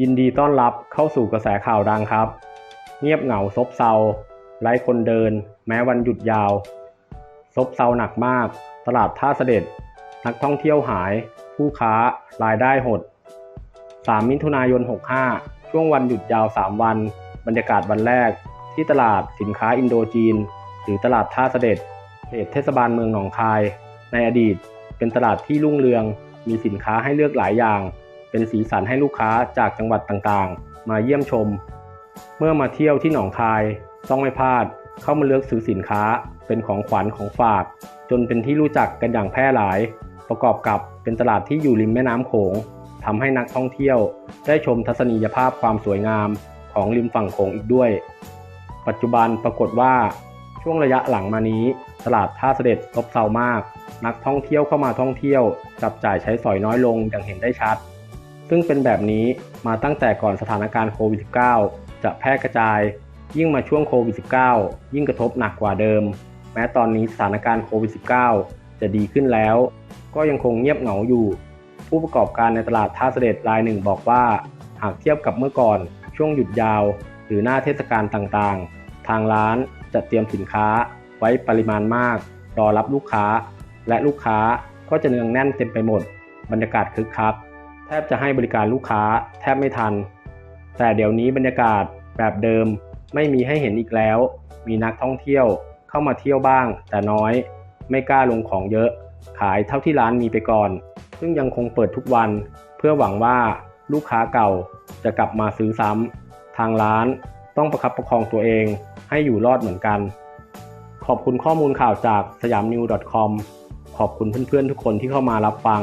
ยินดีต้อนรับเข้าสู่กระแสข่าวดังครับ เงียบเหงาซบเซาไร้คนเดิน แม้วันหยุดยาว ซบเซาหนักมาก ตลาดท่าเสด็จ นักท่องเที่ยวหาย ผู้ค้ารายได้หด 3 มิถุนายน 65 ช่วงวันหยุดยาว 3 วัน บรรยากาศวันแรก ที่ตลาดสินค้าอินโดจีน หรือตลาดท่าเสด็จเขตเทศบาลเมืองหนองคาย ในอดีต เป็นตลาดที่รุ่งเรือง มีสินค้าให้เลือกหลายอย่าง เป็นสีสันให้ลูกค้าจากจังหวัดต่างๆ มาเยี่ยมชม เมื่อมาเที่ยวที่หนองคายต้องไม่พลาด เข้ามาเลือกซื้อสินค้าเป็นของขวัญของฝาก จนเป็นที่รู้จักกันอย่างแพร่หลาย ประกอบกับเป็นตลาดที่อยู่ริมแม่น้ำโขงทำให้นักท่องเที่ยวได้ชมทัศนียภาพความสวยงามของริมฝั่งโขงอีกด้วย ปัจจุบันปรากฏว่า ช่วงระยะหลังมานี้ ตลาดท่าเสด็จซบเซามาก นักท่องเที่ยวเข้ามาท่องเที่ยว จับจ่ายใช้สอยน้อยลงอย่างเห็นได้ชัด ซึ่งเป็นแบบนี้มาตั้งแต่ก่อนสถานการณ์โควิด -19 จะแพร่กระจาย ยิ่งมาช่วงโควิด -19 ยิ่งกระทบหนักกว่าเดิม แม้ตอนนี้สถานการณ์โควิด -19 จะดีขึ้นแล้ว ก็ยังคงเงียบเหงาอยู่ ผู้ประกอบการในตลาดท่าเสด็จรายหนึ่งบอกว่า หากเทียบกับเมื่อก่อน ช่วงหยุดยาว หรือหน้าเทศกาลต่างๆ ทางร้านจะเตรียมสินค้า ไว้ปริมาณมาก รอรับลูกค้า และลูกค้าก็จะเนืองแน่นเต็มไปหมด บรรยากาศคึกคัก แทบจะให้บริการลูกค้าแทบไม่ทัน แต่เดี๋ยวนี้บรรยากาศแบบเดิมไม่มีให้เห็นอีกแล้ว มีนักท่องเที่ยวเข้ามาเที่ยวบ้าง แต่น้อย ไม่กล้าลงของเยอะ ขายเท่าที่ร้านมีไปก่อน ซึ่งยังคงเปิดทุกวัน เพื่อหวังว่าลูกค้าเก่าจะกลับมาซื้อซ้ำทางร้านต้องประคับประคองตัวเองให้อยู่รอดเหมือนกัน ขอบคุณข้อมูลข่าวจากสยามนิว .com ขอบคุณเพื่อนๆทุกคนที่เข้ามารับฟัง